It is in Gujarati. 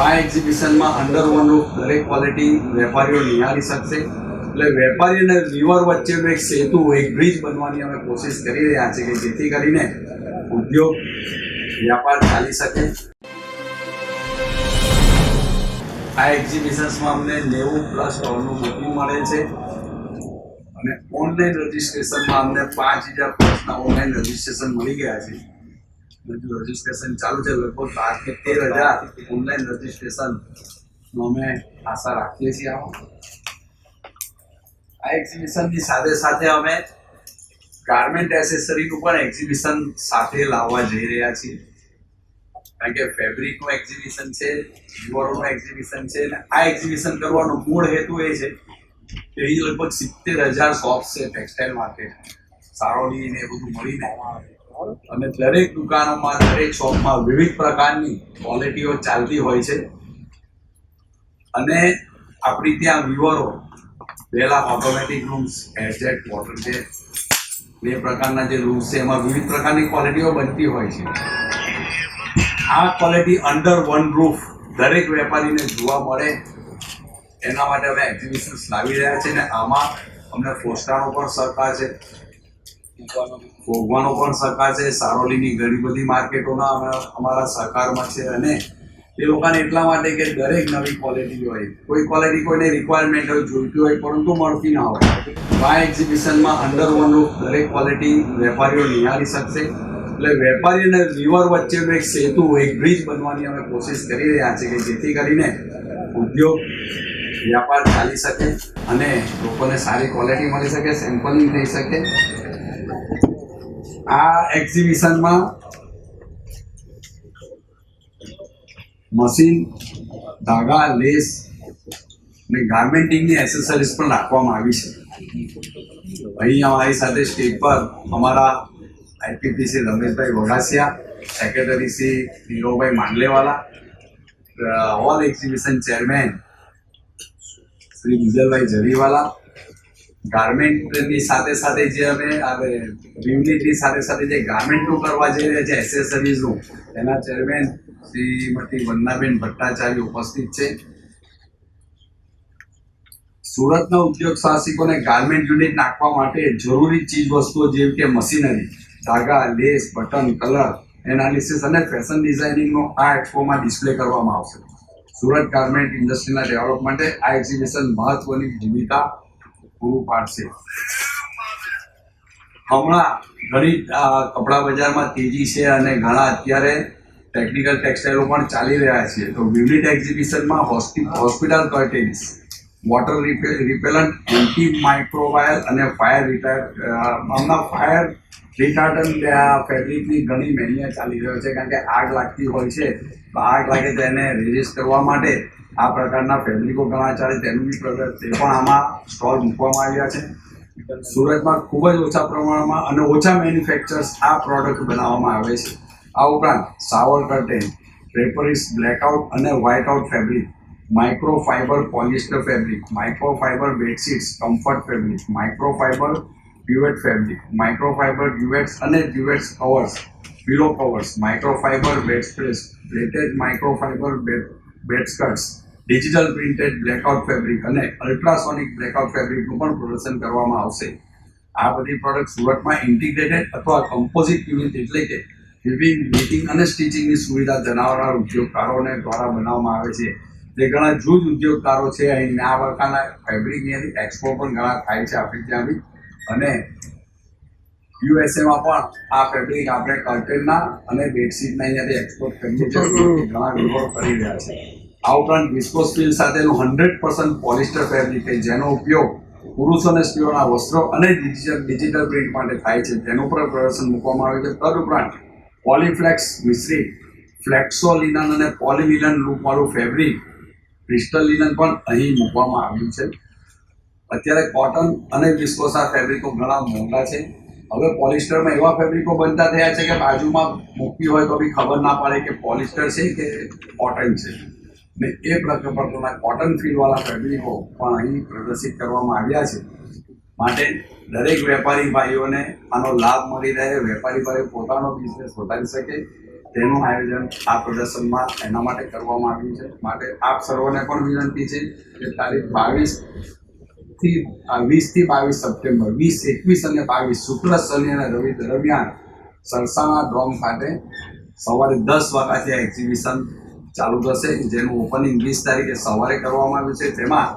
આ એક્ઝિબિશનમાં અંડર વન દરેક ક્વોલિટી વેપારીઓ નિહાળી શકશે. એટલે વેપારી અને વ્યુઅર વચ્ચેનો એક સેતુ, એક બ્રિજ બનવાની અમે કોશિશ કરી રહ્યા છીએ કે જેથી કરીને ઉદ્યોગ, વ્યાપાર ચાલી શકે. આ એક્ઝિબિશન્સમાં અમને નેવું પ્લસ સ્ટોલનું બુકિંગ મળે છે. અને ઓનલાઈન રજિસ્ટ્રેશનમાં અમને પાંચ હજાર પ્લસના ઓનલાઈન રજિસ્ટ્રેશન મળી ગયા છે. રજિસ્ટ્રેશન ચાલુ છે લગભગ બારથી તેર હજાર ઓનલાઈન રજિસ્ટ્રેશન અમે આશા રાખીએ છીએ આ એક્ઝિબિશનની સાથે સાથે અમે ગાર્મેન્ટ એસેસરીનું પણ એક્ઝિબિશન સાથે લાવવા જઈ રહ્યા છીએ. કારણ કે ફેબ્રિકનું એક્ઝિબિશન છે યુવરોનું એક્ઝિબિશન છે, અને આ એક્ઝિબિશન કરવાનો મૂળ હેતુ એ છે કે અહીં લગભગ સિત્તેર હજાર શોપ્સ છે ટેક્સટાઇલ માર્કેટ સારોલી ને એ બધું મળીને. અને દરેક દુકાનોમાં, દરેક શોપમાં વિવિધ પ્રકારની ક્વોલિટીઓ ચાલતી હોય છે. અને આપણી ત્યાં વ્યુઅરો પહેલા ઓટોમેટિક રૂમ્સ એરજેટ વોટર છે બે પ્રકારના જે રૂમ્સ છે, એમાં વિવિધ પ્રકારની ક્વોલિટીઓ બનતી હોય છે. આ ક્વોલિટી અંડર વન રૂફ દરેક વેપારીને જોવા મળે. એના માટે અમે એક્ઝિબિશન્સ લાવી રહ્યા છીએ અને આમાં અમને ફોસ્ટાનો પણ સહકાર છે. ભોગવાનો પણ સહકાર છે. સારોલીની ઘણી બધી માર્કેટોના અમે અમારા સહકારમાં છે અને એ લોકોને એટલા માટે કે દરેક નવી ક્વોલિટી હોય. કોઈ ક્વોલિટી કોઈને રિક્વાયરમેન્ટ હોય, જોઈતી હોય, પરંતુ મળતી ના હોય. આ એક્ઝિબિશનમાં અંડર વન રૂફ દરેક ક્વોલિટી વેપારીઓ નિહાળી શકશે. એટલે વેપારી અને વ્યુઅર વચ્ચેનો એક સેતુ, એક બ્રિજ બનવાની અમે કોશિશ કરી રહ્યા છીએ કે જેથી કરીને ઉદ્યોગ, વ્યાપાર ચાલી શકે અને લોકોને સારી ક્વોલિટી મળી શકે સેમ્પલિંગ થઈ શકે. આ એક્ઝિબિશનમાં મશીન, ધાગા, લેસ અને ગાર્મેન્ટિંગની એસેસરીઝ પણ રાખવામાં આવી છે. અહીં અમારી સાથે સ્ટેજ પર અમારા IPPC Rameshbhai Vaghasiya, secretary Shri Nirobhai Mandlewala all exhibition chairman Shri Vijalbhai Jariwala ગાર્મેન્ટની સાથે સાથે જે અમે યુનિટની સાથે સાથે જે ગાર્મેન્ટનું કરવા જઈ રહ્યા છે એસેસરીઝનું એના ચેરમેન શ્રીમતી વંદનાબેન ભટ્ટાચાર્ય ઉપસ્થિત છે. સુરતના ઉદ્યોગ સાહસિકોને ગાર્મેન્ટ યુનિટ નાખવા માટે જરૂરી ચીજ વસ્તુઓ જેવી કે મશીનરી, ધાગા, લેસ, બટન, કલર એનાલિસિસ અને ફેશન ડિઝાઇનિંગનો આ એક્સપોમાં ડિસ્પ્લે કરવામાં આવશે. સુરત ગાર્મેન્ટ ઇન્ડસ્ટ્રીના ડેવલપ માટે આ એક્ઝિબિશન મહત્વની ભૂમિકા પૂરું પાડશે. હમણાં ઘણી કપડા બજારમાં તેજી છે અને ઘણા અત્યારે ટેકનિકલ ટેક્સટાઇલો પણ ચાલી રહ્યા છે. તો વિવિધ એક્ઝિબિશનમાં hospital curtains water repellent anti microbial અને ફાયર રિટાયર હમણાં ફાયર રિટાર્ડન ફેબ્રિકની ઘણી મહેનત ચાલી રહ્યો છે. કારણ કે આગ લાગતી હોય છે. તો આગ લાગે તો એને રેઝિસ્ટ કરવા માટે આ પ્રકારના ફેબ્રિકો ઘણા ચાલે તેનું બી પ્રદર્શન તે પણ આમાં સ્ટોલ મૂકવામાં આવ્યા છે. સુરતમાં ખૂબ જ ઓછા પ્રમાણમાં અને ઓછા મેન્યુફેક્ચર્સ આ પ્રોડક્ટ બનાવવામાં આવે છે. આ ઉપરાંત સાવર કર્ટેન ડ્રેપરીસ બ્લેકઆઉટ અને white out fabric micro fiber polyester fabric micro fiber bedsheets comfort fabric micro fiber duvet fabric micro fiber duvets અને duvets covers pillow covers micro fiber bed spreads pleated micro fiber bed skirts digital printed blackout fabric અને અલ્ટ્રાસોનિક બ્લેકઆઉટ ફેબ્રિકનું પણ પ્રદર્શન કરવામાં આવશે. આ બધી પ્રોડક્ટ સુરતમાં ઇન્ટિગ્રેટેડ અથવા કમ્પોઝિટ યુનિટ એટલે કે વિવિંગ નીટિંગ અને સ્ટિચિંગની સુવિધા જણાવનાર ઉદ્યોગકારોને દ્વારા બનાવવામાં આવે છે. જે ઘણા જૂજ ઉદ્યોગકારો છે, અહીં આ પ્રકારના ફેબ્રિકની એક્સપો પણ ઘણા થાય છે આપણે ત્યાં અને યુએસએમાં પણ આ ફેબ્રિક આપણે કર્ટેનના અને બેડશીટના અહીંયાથી એક્સપોર્ટ કરીએ છીએ. ઘણા લોકો કરી રહ્યા છે. આ ઉપરાંત વિસ્કોસ્ટીલ સાથેનું હંડ્રેડ પર્સન્ટ પોલિસ્ટર ફેબ્રિક જેનો ઉપયોગ પુરુષો અને સ્ત્રીઓના વસ્ત્રો અને ડિજિટલ ડિજિટલ પ્રિન્ટ માટે થાય છે. તેનું પણ પ્રદર્શન મૂકવામાં આવે છે. તદુપરાંત પોલીફ્લેક્સ મિશ્રિત ફ્લેક્સો લિનન અને પોલીલિનન લૂપવાળું ફેબ્રિક ક્રિસ્ટલ લિનન પણ અહીં મૂકવામાં આવ્યું છે. અત્યારે કોટન અને વિસ્કોસા ફેબ્રિકો ઘણા મોંઘા છે. હવે પોલિસ્ટરમાં એવા ફેબ્રિકો બનતા થયા છે કે બાજુમાં મૂકવી હોય તો બી ખબર ના પડે કે પોલિસ્ટર છે કે કોટન છે. ને એ પ્રકારના કોટન ફીલવાળા ફેબ્રિકો પણ અહીં પ્રદર્શિત કરવામાં આવ્યા છે. માટે દરેક વેપારી ભાઈઓને આનો લાભ મળી રહે, વેપારી ભાઈઓ પોતાનો બિઝનેસ વધારી શકે. તેનું આયોજન આ પ્રદર્શનમાં એના માટે કરવામાં આવ્યું છે. માટે આપ સર્વને પણ વિનંતી છે કે તારીખ બાવીસથી વીસથી બાવીસ સપ્ટેમ્બર, વીસ, એકવીસ અને બાવીસ, શુક્ર, શનિ અને રવિ દરમિયાન સરસાણા ડોમ ખાતે સવારે દસ વાગ્યાથી આ એક્ઝિબિશન ચાલુ થશે જેનું ઓપનિંગ વીસ તારીખે સવારે કરવામાં આવ્યું છે. તેમાં